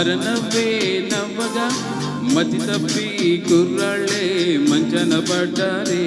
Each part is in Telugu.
అరనవ్వే నవ్వగా మతి తప్పి కుర్రాళ్ళే మంచన పడ్డారే.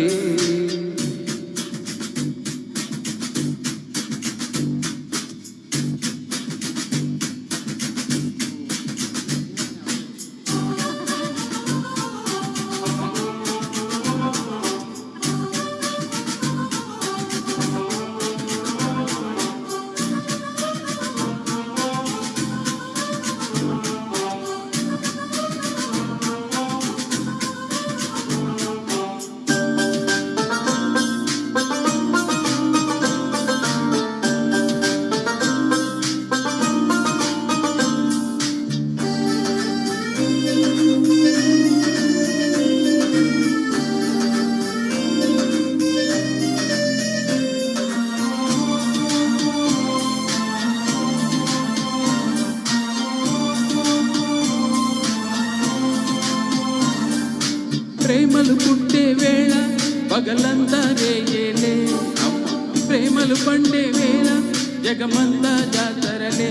ప్రేమలు పుట్టే వేళ పగలంతా రేయేలే. ప్రేమలు పండే వేళ జగమంతా జాతరలే.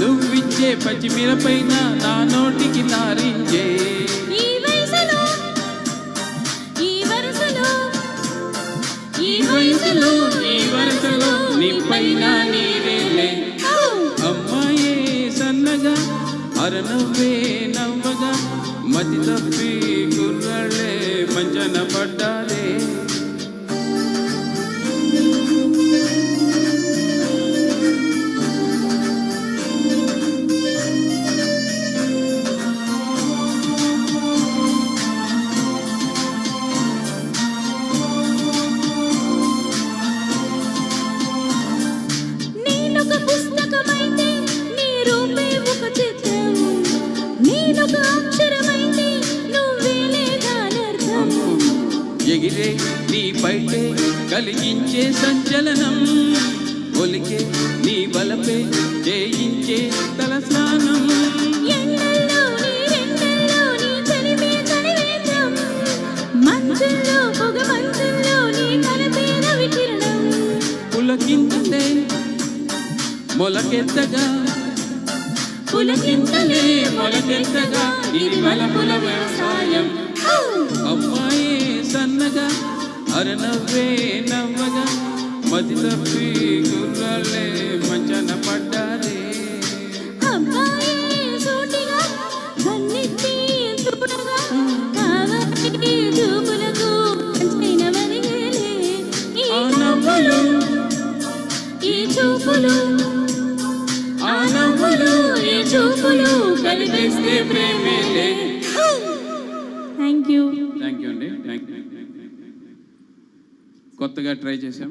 నువ్విచ్చే పచ్చిమిరపైన నా నోటికి నారించే వయసులో ఈ వరసలో నీ పైన నీరేలే అమ్మాయే సన్నగా అరనవ్వే ఎగిరే నీ బయటే కలిగించే సంచలనం. ఒలికే నీ బలపే చేయించే తలస్నానం. ఎండల్లో నీ రెండల్లో నీ చలిమే చలివేద్రం మంచుల్లో పొగ మంచుల్లో నీ కలపేన వికిరణం పులకింతలే మొలకెత్తగా పులకింతలే మొలకెత్తగా. ఇది బలపుల వ్యవసాయం అమ్మాయి సన్నగా అరనవ్వే నవ్వగా మతి తప్పి గుర్రాలే మంచన పడ్డారే. ఈ చూపులు ఆ నవ్వులు ఈ చూపులు కలిపేస్తే ప్రేమేలే థ్యాంక్ యూ థ్యాంక్ యూ అండి. కొత్తగా ట్రై చేశాం.